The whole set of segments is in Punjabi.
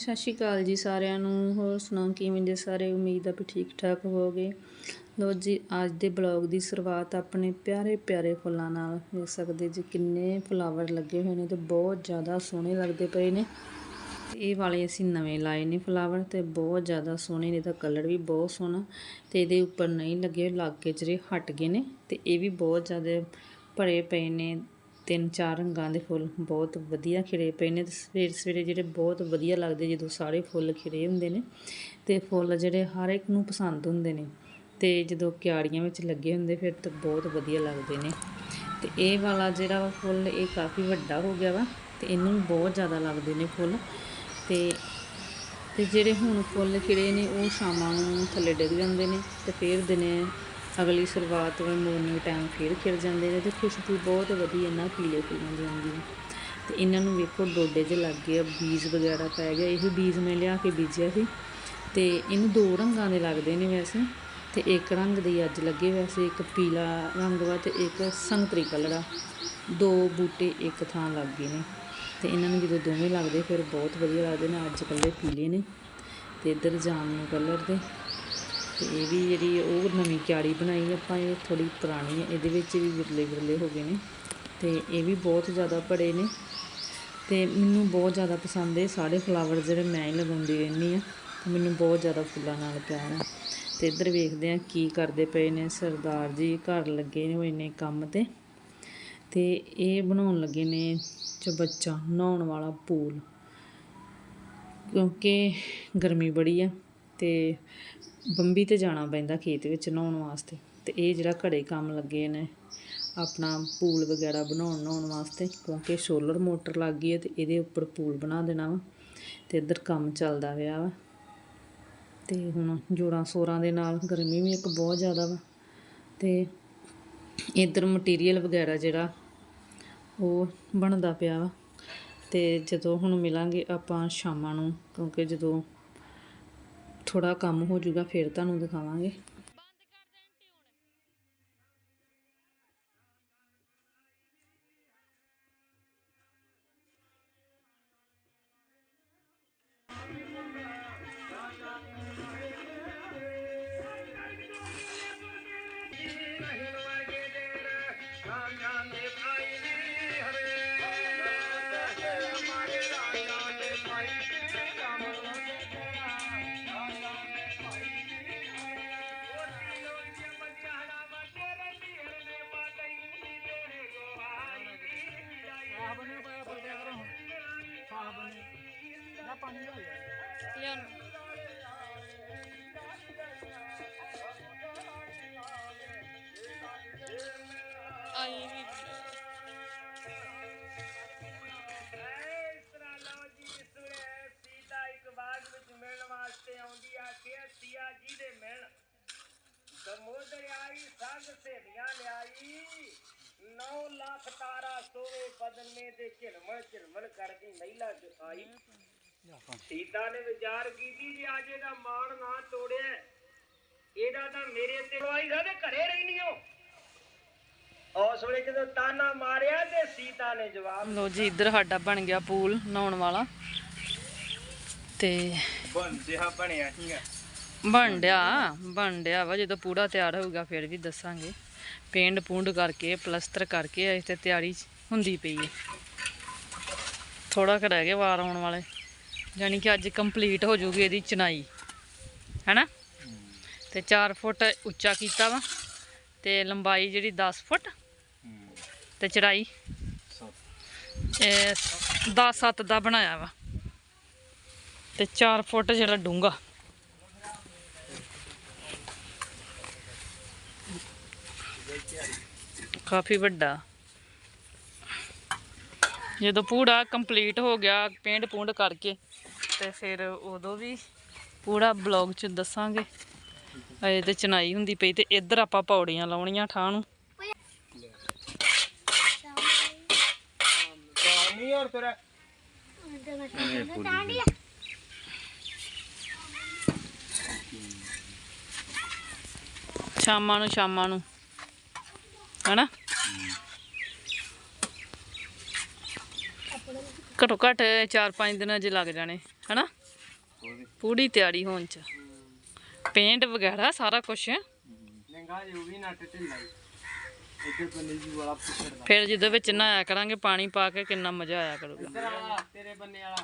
ਸਤਿ ਸ਼੍ਰੀ ਅਕਾਲ ਜੀ ਸਾਰਿਆਂ ਨੂੰ। ਹੋਰ ਸੁਣਾਓ, ਕਿਵੇਂ ਦੇ ਸਾਰੇ? ਉਮੀਦ ਆ ਵੀ ਠੀਕ ਠਾਕ ਹੋਵੋਗੇ। ਲੋ ਜੀ, ਅੱਜ ਦੇ ਬਲੌਗ ਦੀ ਸ਼ੁਰੂਆਤ ਆਪਣੇ ਪਿਆਰੇ ਪਿਆਰੇ ਫੁੱਲਾਂ ਨਾਲ ਦੇਖ ਸਕਦੇ ਜੀ। ਕਿੰਨੇ ਫਲਾਵਰ ਲੱਗੇ ਹੋਏ ਨੇ ਤੇ ਬਹੁਤ ਜ਼ਿਆਦਾ ਸੋਹਣੇ ਲੱਗਦੇ ਪਏ ਨੇ। ਇਹ ਵਾਲੇ ਅਸੀਂ ਨਵੇਂ ਲਾਏ ਨੇ ਫਲਾਵਰ ਤੇ ਬਹੁਤ ਜ਼ਿਆਦਾ ਸੋਹਣੇ ਨੇ ਇਹਦਾ ਕਲਰ ਵੀ ਬਹੁਤ ਸੋਹਣਾ। ਤੇ ਇਹਦੇ ਉੱਪਰ ਨਹੀਂ ਲੱਗੇ, ਲੱਗ ਕੇ ਜਿਹੜੇ ਹਟ ਗਏ ਨੇ ਤੇ ਇਹ ਵੀ ਬਹੁਤ ਜ਼ਿਆਦਾ ਭਰੇ ਪਏ ਨੇ। ਤਿੰਨ ਚਾਰ ਰੰਗਾਂ ਦੇ ਫੁੱਲ ਬਹੁਤ ਵਧੀਆ ਖਿੜੇ ਪਏ ਨੇ ਤੇ ਸਵੇਰੇ ਸਵੇਰੇ ਜਿਹੜੇ ਬਹੁਤ ਵਧੀਆ ਲੱਗਦੇ ਜਦੋਂ ਸਾਰੇ ਫੁੱਲ ਖਿੜੇ ਹੁੰਦੇ ਨੇ ਤੇ ਫੁੱਲ ਜਿਹੜੇ ਹਰ ਇੱਕ ਨੂੰ ਪਸੰਦ ਹੁੰਦੇ ਨੇ ਤੇ ਜਦੋਂ ਕਿਆਰੀਆਂ ਵਿੱਚ ਲੱਗੇ ਹੁੰਦੇ ਫਿਰ ਤਾਂ ਬਹੁਤ ਵਧੀਆ ਲੱਗਦੇ ਨੇ। ਤੇ ਇਹ ਵਾਲਾ ਜਿਹੜਾ ਵਾ ਫੁੱਲ ਇਹ ਕਾਫੀ ਵੱਡਾ ਹੋ ਗਿਆ ਵਾ ਤੇ ਇਹਨੂੰ ਬਹੁਤ ਜ਼ਿਆਦਾ ਲੱਗਦੇ ਨੇ ਫੁੱਲ ਤੇ ਤੇ ਜਿਹੜੇ ਹੁਣ ਫੁੱਲ ਖਿੜੇ ਨੇ ਉਹ ਸ਼ਾਮਾਂ ਨੂੰ ਥੱਲੇ ਡਿੱਗ ਜਾਂਦੇ ਨੇ ਤੇ ਫਿਰ ਦਿਨੇ ਅਗਲੀ ਸ਼ੁਰੂਆਤ ਵਿੱਚ ਮੋਰਨਿੰਗ ਟਾਈਮ ਫਿਰ ਖਿੜ ਜਾਂਦੇ ਨੇ ਤੇ ਖੁਸ਼ਬੂ ਬਹੁਤ ਵਧੀਆ ਇਹਨਾਂ ਪੀਲੇ ਫੁੱਲਾਂ ਦੀ ਆਉਂਦੀ ਹੈ। ਤੇ ਇਹਨਾਂ ਨੂੰ ਵੇਖੋ ਡੋਡੇ 'ਚ ਲੱਗ ਗਏ ਆ, ਬੀਜ ਵਗੈਰਾ ਪੈ ਗਿਆ ਇਹ ਬੀਜ ਮੈਂ ਲਿਆ ਕੇ ਬੀਜਿਆ ਸੀ। ਤੇ ਇਹਨੂੰ ਦੋ ਰੰਗਾਂ ਦੇ ਲੱਗਦੇ ਨੇ ਵੈਸੇ ਤੇ ਇੱਕ ਰੰਗ ਦੇ ਅੱਜ ਲੱਗੇ ਵੈਸੇ ਇੱਕ ਪੀਲਾ ਰੰਗ ਵਾ ਤੇ ਇੱਕ ਸੰਤਰੀ ਕਲਰ ਆ। ਦੋ ਬੂਟੇ ਇੱਕ ਥਾਂ ਲੱਗ ਗਏ ਨੇ ਤੇ ਇਹਨਾਂ ਨੂੰ ਜਦੋਂ ਦੋਵੇਂ ਲੱਗਦੇ ਫਿਰ ਬਹੁਤ ਵਧੀਆ ਲੱਗਦੇ ਨੇ ਅੱਜ ਕੱਲੇ ਪੀਲੇ ਨੇ। ਤੇ ਇੱਧਰ ਜਾਮਨੀ ਕਲਰ ਦੇ। ਤੇ ਇਹ ਵੀ ਜਿਹੜੀ ਉਹ ਨਵੀਂ ਕਿਆਰੀ ਬਣਾਈ ਆਪਾਂ, ਇਹ ਥੋੜੀ ਪੁਰਾਣੀ ਹੈ, ਇਹਦੇ ਵਿੱਚ ਵੀ ਵਿਰਲੇ ਵਿਰਲੇ ਹੋ ਗਏ ਨੇ ਤੇ ਇਹ ਵੀ ਬਹੁਤ ਜ਼ਿਆਦਾ ਬੜੇ ਨੇ ਤੇ ਮੈਨੂੰ ਬਹੁਤ ਜ਼ਿਆਦਾ ਪਸੰਦ ਹੈ, ਸਾਰੇ ਫਲਾਵਰ ਜਿਹੜੇ ਮੈਂ ਹੀ ਲਗਾਉਂਦੀ ਰਹਿੰਦੀ ਆ ਮੈਨੂੰ ਬਹੁਤ ਜ਼ਿਆਦਾ ਫੁੱਲਾਂ ਨਾਲ ਪਿਆਰ ਆ ਤੇ ਇੱਧਰ ਵੇਖਦੇ ਆ ਕੀ ਕਰਦੇ ਪਏ ਨੇ, ਸਰਦਾਰ ਜੀ ਘਰ ਲੱਗੇ ਹੋਏ ਨੇ ਕੰਮ ਤੇ। ਤੇ ਇਹ ਬਣਾਉਣ ਲੱਗੇ ਨੇ ਚਬੱਚਾ ਨਹਾਉਣ ਵਾਲਾ ਪੂਲ, ਕਿਉਂਕਿ ਗਰਮੀ ਬੜੀ ਆ। ਤੇ ਬੰਬੀ ਤੇ ਜਾਣਾ ਪੈਂਦਾ ਖੇਤ ਵਿੱਚ ਨਹਾਉਣ ਵਾਸਤੇ। ਤੇ ਇਹ ਜਿਹੜਾ ਘੜੇ ਕੰਮ ਲੱਗੇ ਨੇ, ਆਪਣਾ ਪੂਲ ਵਗੈਰਾ ਬਣਾਉਣ, ਨਹਾਉਣ ਵਾਸਤੇ, ਕਿਉਂਕਿ ਸੋਲਰ ਮੋਟਰ ਲੱਗ ਗਈ ਹੈ ਤੇ ਇਹਦੇ ਉੱਪਰ ਪੂਲ ਬਣਾ ਦੇਣਾ ਵਾ ਤੇ ਇੱਧਰ ਕੰਮ ਚੱਲਦਾ ਪਿਆ ਵਾ। ਤੇ ਹੁਣ ਜੋੜਾਂ ਸੋਰਾਂ ਦੇ ਨਾਲ ਗਰਮੀ ਵੀ ਇੱਕ ਬਹੁਤ ਜ਼ਿਆਦਾ ਵਾ। ਤੇ ਇੱਧਰ ਮਟੀਰੀਅਲ ਵਗੈਰਾ ਜਿਹੜਾ ਉਹ ਬਣਦਾ ਪਿਆ ਵਾ। ਤੇ ਜਦੋਂ ਹੁਣ ਮਿਲਾਂਗੇ ਆਪਾਂ ਸ਼ਾਮਾਂ ਨੂੰ, ਕਿਉਂਕਿ ਜਦੋਂ ਥੋੜਾ ਕੰਮ ਹੋ ਜਾਊਗਾ ਫਿਰ ਤੁਹਾਨੂੰ ਦਿਖਾਵਾਂਗੇ। ਇਸ ਤਰ੍ਹਾਂ ਲਓ ਜੀ ਸੁਣੇ ਸੀਤਾ ਇੱਕ ਬਾਗ ਵਿੱਚ ਮਿਲਣ ਵਾਸਤੇ ਆਉਂਦੀ ਆ ਕਿ ਸੀਆ ਜੀ ਦੇ ਮਿਲਣ ਸਮੁੰਦਰ ਆਈ ਸੰਗ ਸਹੇਲੀਆਂ ਲਿਆਈ 9 ਲੱਖ ਤਾਰਾ ਸੋਵੇ ਬਦਲਨੇ ਤੇ ਝਿਲਮਣ ਝਿਲਮਣ ਕਰਦੀ ਮਹਿਲਾ ਚ ਆਈ। ਸੀਤਾ ਨੇ ਵਿਚਾਰ ਕੀਤੀ ਜੀ ਅੱਜ ਇਹਦਾ ਮਾਣ ਨਾ ਤੋੜਿਆ। ਇਹਦਾ ਤਾਂ ਮੇਰੇ ਤੇ ਆਈ ਸਾਡੇ ਘਰੇ ਰਹਿਣੀ ਹੋ ਉਸ ਵੇਲੇ ਜਦੋਂ ਤਾਨਾ ਮਾਰਿਆ ਤੇ ਸੀਤਾ ਨੇ ਜਵਾਬ ਲੋ ਜੀ ਇੱਧਰ ਸਾਡਾ ਬਣ ਗਿਆ ਪੂਲ ਨਹਾਉਣ ਵਾਲਾ। ਤੇ ਬਣ ਜਿਹਾ ਬਣਿਆ ਸੀਗਾ। ਬਣ ਡਿਆ ਬਣ ਡਿਆ ਵਾ, ਜਦੋਂ ਪੂਰਾ ਤਿਆਰ ਹੋਊਗਾ ਫਿਰ ਵੀ ਦੱਸਾਂਗੇ। ਪੇਂਟ ਪੂੰਡ ਕਰਕੇ, ਪਲਸਤਰ ਕਰਕੇ ਇਸ ਤੇ ਤਿਆਰੀ ਹੁੰਦੀ ਪਈ ਹੈ ਥੋੜਾ ਕੁ ਰਹਿ ਗਿਆ ਵਾਰ ਆਉਣ ਵਾਲੇ। ਯਾਨੀ ਕਿ ਅੱਜ ਕੰਪਲੀਟ ਹੋ ਜੂਗੀ ਇਹਦੀ ਚਨਾਈ ਹੈਨਾ? ਤੇ 4 ਫੁੱਟ ਉੱਚਾ ਕੀਤਾ ਵਾ, ਤੇ ਲੰਬਾਈ ਜਿਹੜੀ 10 ਫੁੱਟ ਤੇ ਚੜਾਈ। ਇਹ 10 7 ਦਾ ਬਣਾਇਆ ਵਾ। ਤੇ 4 ਫੁੱਟ ਜਿਹੜਾ ਡੂੰਗਾ ਕਾਫੀ ਵੱਡਾ। ਜਦੋਂ ਪੂਰਾ ਕੰਪਲੀਟ ਹੋ ਗਿਆ, ਪੇਂਟ ਪੂੰਡ ਕਰਕੇ, ਤੇ ਫਿਰ ਉਦੋਂ ਵੀ ਪੂਰਾ ਬਲੌਗ ਚ ਦੱਸਾਂਗੇ। ਅਜੇ ਤੇ ਚਨਾਈ ਹੁੰਦੀ ਪਈ ਤੇ ਇੱਧਰ ਆਪਾਂ ਪੌੜੀਆਂ ਲਾਉਣੀਆਂ ਠਾਹ ਨੂੰ। ਸ਼ਾਮਾਂ ਨੂੰ ਸ਼ਾਮਾਂ ਨੂੰ। ਹਨਾ? ਘੱਟੋ ਘੱਟ 4-5 ਦਿਨਾਂ 'ਚ ਲੱਗ ਜਾਣੇ ਹਨਾ? ਪੂਰੀ ਤਿਆਰੀ ਹੋਣ ਚ। ਪੇਂਟ ਵਗੈਰਾ ਸਾਰਾ ਕੁਝ ਲੰਗਾ ਜੋ ਵੀ ਨੱਟ ਢਿੱਲਾ ਈ। ਇੱਧਰ ਬੰਨੇ ਜੀ ਵਾਲਾ ਪੁੱਛੜਦਾ ਫਿਰ ਜਦੋਂ ਵਿੱਚ ਨਹਾਇਆ ਕਰਾਂਗੇ ਪਾਣੀ ਪਾ ਕੇ ਕਿੰਨਾ ਮਜ਼ਾ ਆਇਆ ਕਰੂਗਾ। ਇੱਧਰ ਵਾਲਾ ਤੇਰੇ ਬੰਨੇ ਵਾਲਾ।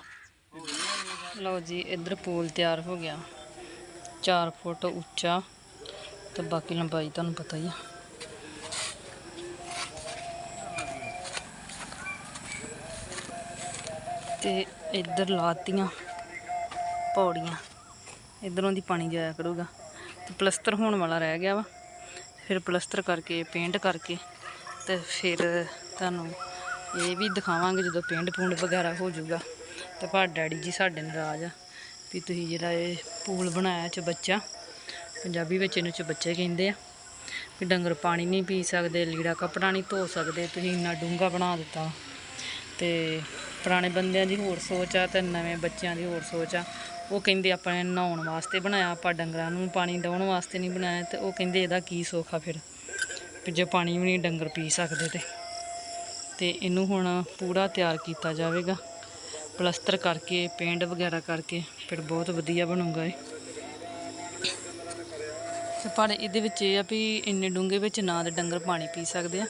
ਲਓ ਜੀ ਇੱਧਰ ਪੂਲ ਤਿਆਰ ਹੋ ਗਿਆ। 4 ਫੁੱਟ ਉੱਚਾ ਤੇ ਬਾਕੀ ਲੰਬਾਈ ਤੁਹਾਨੂੰ ਪਤਾ ਹੀ ਆ। ਤੇ ਇੱਧਰ ਲਾਤੀਆਂ ਪੌੜੀਆਂ। ਇਧਰੋਂ ਦੀ ਪਾਣੀ ਜਾਇਆ ਕਰੂਗਾ। ਤੇ ਪਲਸਤਰ ਹੋਣ ਵਾਲਾ ਰਹਿ ਗਿਆ ਵਾ। ਫਿਰ ਪਲਸਤਰ ਕਰਕੇ, ਪੇਂਟ ਕਰਕੇ ਤੇ ਫਿਰ ਤੁਹਾਨੂੰ ਇਹ ਵੀ ਦਿਖਾਵਾਂਗੇ ਜਦੋਂ ਪੇਂਟ ਪੂੰਡ ਵਗੈਰਾ ਹੋ ਜਾਊਗਾ। ਤੇ ਪਰ ਡੈਡੀ ਜੀ ਸਾਡੇ ਨਾਰਾਜ਼ ਆ ਵੀ ਤੁਸੀਂ ਜਿਹੜਾ ਇਹ ਪੂਲ ਬਣਾਇਆ ਚ ਬੱਚਾ, ਪੰਜਾਬੀ ਵਿੱਚ ਇਹਨੂੰ ਚ ਬੱਚੇ ਕਹਿੰਦੇ ਆ ਵੀ ਡੰਗਰ ਪਾਣੀ ਨਹੀਂ ਪੀ ਸਕਦੇ, ਲੀੜਾ ਕੱਪੜਾ ਨਹੀਂ ਧੋ ਸਕਦੇ, ਤੁਸੀਂ ਇੰਨਾ ਡੂੰਘਾ ਬਣਾ ਦਿੱਤਾ। ਤੇ ਪੁਰਾਣੇ ਬੰਦਿਆਂ ਦੀ ਹੋਰ ਸੋਚ ਆ ਤੇ ਨਵੇਂ ਬੱਚਿਆਂ ਦੀ ਹੋਰ ਸੋਚ ਆ। ਉਹ ਕਹਿੰਦੇ ਆਪਾਂ ਨੇ ਨਹਾਉਣ ਵਾਸਤੇ ਬਣਾਇਆ, ਆਪਾਂ ਡੰਗਰਾਂ ਨੂੰ ਪਾਣੀ ਡਾਉਣ ਵਾਸਤੇ ਨਹੀਂ ਬਣਾਇਆ ਤੇ ਉਹ ਕਹਿੰਦੇ ਇਹਦਾ ਕੀ ਸੁੱਖ ਫਿਰ, ਵੀ ਜੇ ਪਾਣੀ ਵੀ ਨਹੀਂ ਡੰਗਰ ਪੀ ਸਕਦੇ ਤੇ। ਤੇ ਇਹਨੂੰ ਹੁਣ ਪੂਰਾ ਤਿਆਰ ਕੀਤਾ ਜਾਵੇਗਾ, ਪਲਸਤਰ ਕਰਕੇ, ਪੇਂਟ ਵਗੈਰਾ ਕਰਕੇ, ਫਿਰ ਬਹੁਤ ਵਧੀਆ ਬਣੂਗਾ ਇਹ। ਤੇ ਪਰ ਇਹਦੇ ਵਿੱਚ ਇਹ ਆ ਵੀ ਇੰਨੇ ਡੂੰਘੇ ਵਿੱਚ ਨਾ ਤਾਂ ਡੰਗਰ ਪਾਣੀ ਪੀ ਸਕਦੇ ਆ।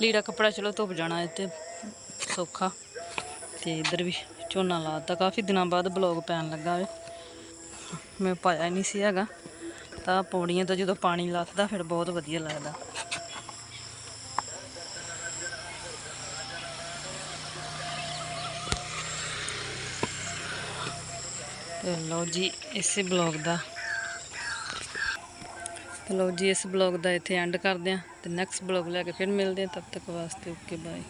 ਲੀੜਾ ਕੱਪੜਾ ਚਲੋ ਧੁੱਪ ਜਾਣਾ ਇਹ ਤੇ ਸੌਖਾ। ਤੇ ਇੱਧਰ ਵੀ ਝੋਨਾ ਲਾਤਾ ਕਾਫੀ ਦਿਨਾਂ ਬਾਅਦ ਬਲੌਗ ਪੈਣ ਲੱਗਾ ਵੇ। ਮੈਂ ਪਾਇਆ ਨਹੀਂ ਸੀ ਹੈਗਾ। ਤਾਂ ਪੌੜੀਆਂ ਤੋਂ ਜਦੋਂ ਪਾਣੀ ਲੱਥਦਾ ਫਿਰ ਬਹੁਤ ਵਧੀਆ ਲੱਗਦਾ। ਤੇ ਲਓ ਜੀ, ਇਸੇ ਬਲੌਗ ਦਾ। ਤੇ ਲਓ ਜੀ, ਇਸ ਬਲੌਗ ਦਾ ਇੱਥੇ ਐਂਡ ਕਰਦੇ ਆ ਤੇ ਨੈਕਸਟ ਬਲੌਗ ਲੈ ਕੇ ਫਿਰ ਮਿਲਦੇ ਆ ਤਬ ਤੱਕ ਵਾਸਤੇ ਓਕੇ ਬਾਏ